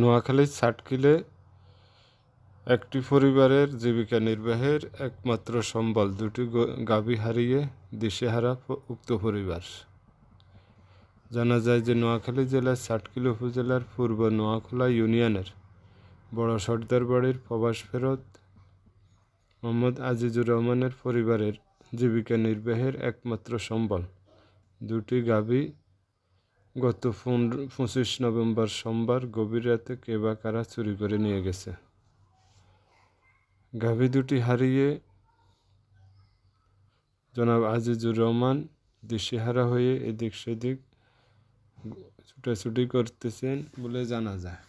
নোয়াখালীর সাটকিলে একটি পরিবারের জীবিকা নির্বাহের একমাত্র সম্বল, দুটি গাভী হারিয়ে দিশেহারা উক্ত পরিবার। জানা যায় যে নোয়াখালী জেলার সাটকিল উপজেলার পূর্ব নোয়াখোলা ইউনিয়নের বড় সর্দার বাড়ির প্রবাস ফেরত মোহাম্মদ আজিজুর রহমানের পরিবারের জীবিকা নির্বাহের একমাত্র সম্বল, দুটি গাভী গত পঁচিশ নভেম্বর সোমবার গভীর রাতে কেবা কারা চুরি করে নিয়ে গেছে? গাভী দুটি হারিয়ে জনাব আজিজুর রহমান দিশেহারা হয়ে এদিক সেদিক ছুটাছুটি করতেছেন বলে জানা যায়।